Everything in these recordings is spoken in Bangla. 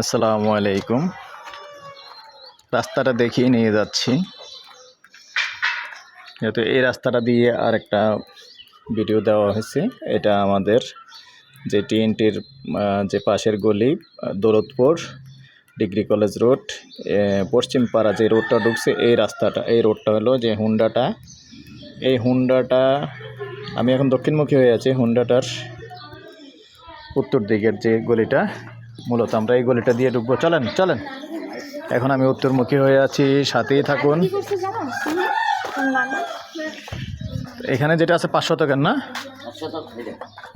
আসসালামু আলাইকুম। রাস্তাটা দেখিয়ে নিয়ে যাচ্ছি। যেহেতু এই রাস্তাটা দিয়ে আর একটা ভিডিও দেওয়া হয়েছে, এটা আমাদের যে টিএনটির যে পাশের গলি, দৌলতপুর, ডিগ্রি কলেজ রোড পশ্চিম পাড়া যে রোডটা ঢুকছে, এই রাস্তাটা, এই রোডটা হলো যে হুন্ডাটা। এই হুন্ডাটা, আমি এখন দক্ষিণমুখী হয়ে আছি, হুন্ডাটার উত্তর দিকের যে গলিটা মূলত আমরা এই গলিটা দিয়ে ঢুকবো। চলেন চলেন। এখন আমি উত্তরমুখী হয়ে আছি, সাথেই থাকুন। এখানে যেটা আছে, পাঁচ শতকের, না?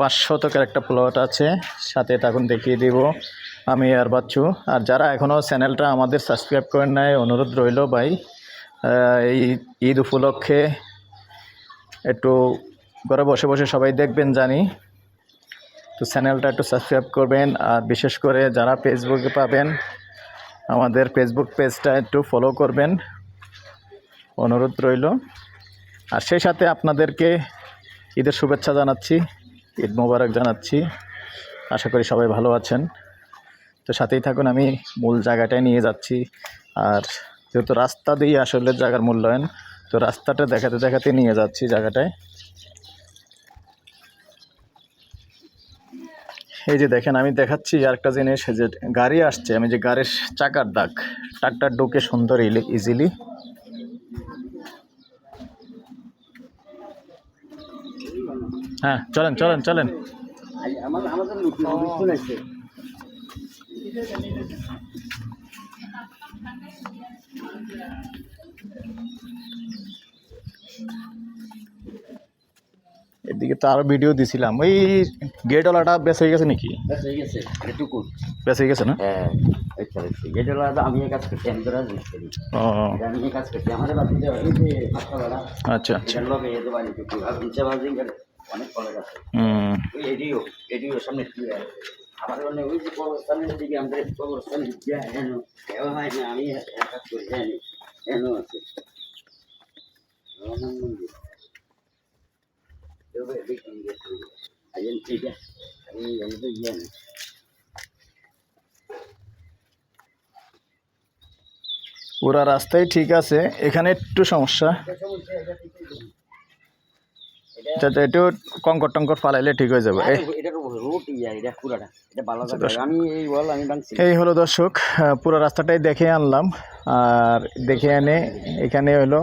পাঁচ শতকের একটা প্লট আছে। সাথে থাকুন, দেখিয়ে দিব আমি আর বাচ্চু। আর যারা এখনও চ্যানেলটা আমাদের সাবস্ক্রাইব করেন নাই, অনুরোধ রইল ভাই এই ঈদ উপলক্ষে একটু ঘরে বসে বসে সবাই দেখবেন জানি। তো চ্যানেলটা একটু সাবস্ক্রাইব করবেন, আর বিশেষ করে যারা ফেসবুকে পাবেন, আমাদের ফেসবুক পেজটা একটু ফলো করবেন। অনুরোধ রইল। আর সেই সাথে আপনাদেরকে ঈদের শুভেচ্ছা জানাচ্ছি, ঈদ মোবারক জানাচ্ছি। আশা করি সবাই ভালো আছেন। তো সাথেই থাকুন, আমি মূল জায়গাটায় নিয়ে যাচ্ছি। আর যেহেতু রাস্তা দিয়ে আসলে জায়গার মূল্যায়ন, তো রাস্তাটা দেখাতে দেখাতে নিয়ে যাচ্ছি জায়গাটায়। এই যে দেখেন, আমি দেখাচ্ছি আরেকটা জিনিস যে গাড়ি আসছে, আমি যে গাড়ির চাকার দাগ, ট্রাক্টর ঢুকে সুন্দর ইজিলি হ্যাঁ চলেন চলেন চলেন। এদিকে তো আরও ভিডিও দিছিলাম। ওই গেটওয়ালাটা বেশ হয়ে গেছে নাকি? হয়ে বেশ হয়ে গেছে না? হ্যাঁ আচ্ছা আচ্ছা। আমাদের অনেক কলেজ আছে। এডিও এডিও সামনে আমার মানে ওই যে কবরস্থানের দিকে আমাদের কবরস্থান যায় হেন এও হয় না আমি এক কাজ করি জানি হেন আছে। রহমান মন্দির। আছে আমি আমি তো ইয়ে পুরা রাস্তাই ঠিক আছে। এখানে একটু সমস্যা। আচ্ছা আচ্ছা, একটু কঙ্কর টঙ্কর ফালাইলে ঠিক হয়ে যাবে। এই হলো দর্শক পুরো রাস্তাটাই দেখে আনলাম। আর দেখে এনে এখানে হলো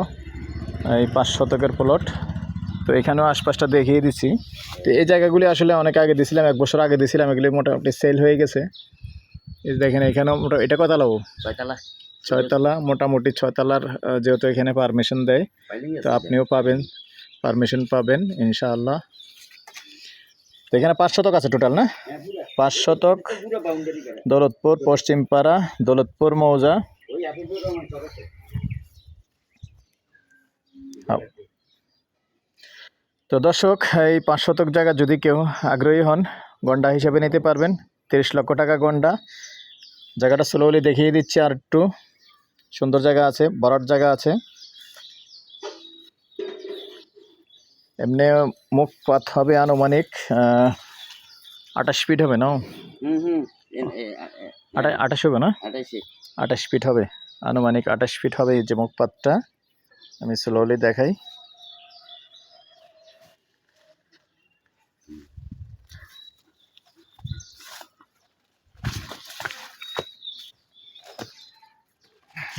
এই পাঁচ শতকের প্লট তো এখানেও আশপাশটা দেখিয়ে দিছি। তো এই জায়গাগুলি আসলে অনেক আগে দিছিলাম এক বছর আগে দিছিলাম এগুলি মোটামুটি সেল হয়ে গেছে। এই দেখেন এখানেও মোটা এটা কত লাভ ছয়তলা। ছয়তলা মোটামুটি ছয়তলার যেহেতু এখানে পারমিশন দেয় তো আপনিও পাবেন পারমিশন পাবেন ইনশাআল্লাহ। তো এখানে পাঁচ শতক আছে টোটাল না? পাঁচ শতক দৌলতপুর পশ্চিমপাড়া দৌলতপুর মৌজা ওই আপুর রহমান সব আছে হ্যাঁ। তো দর্শক এই পাঁচ শতক জায়গা যদি কেউ আগ্রহী হন গন্ডা হিসেবে নিতে পারবেন। তিরিশ লক্ষ টাকা গন্ডা। জায়গাটা স্লোলি দেখিয়ে দিচ্ছি আর একটু। সুন্দর জায়গা আছে বড়ার জায়গা আছে। এমনি মুখ পাত হবে আনুমানিক আঠাশ ফিট হবে না? আঠাশ হবে না? আঠাশ ফিট হবে। আনুমানিক আঠাশ ফিট হবে এই যে মুখপাতটা আমি স্লোলি দেখাই।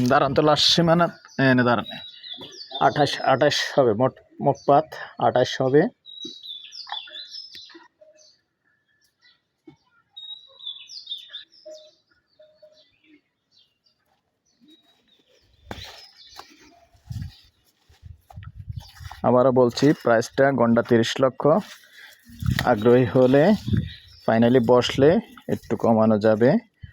দাঁড়ান তো, লাস্ট সীমানা। এনে দাঁড়ান। আঠাশ আঠাশ হবে, মোট মুখপাত আঠাশ হবে। আবারও বলছি, প্রাইসটা গন্ডা তিরিশ লক্ষ। আগ্রহী হলে, ফাইনালি বসলে একটু কমানো যাবে।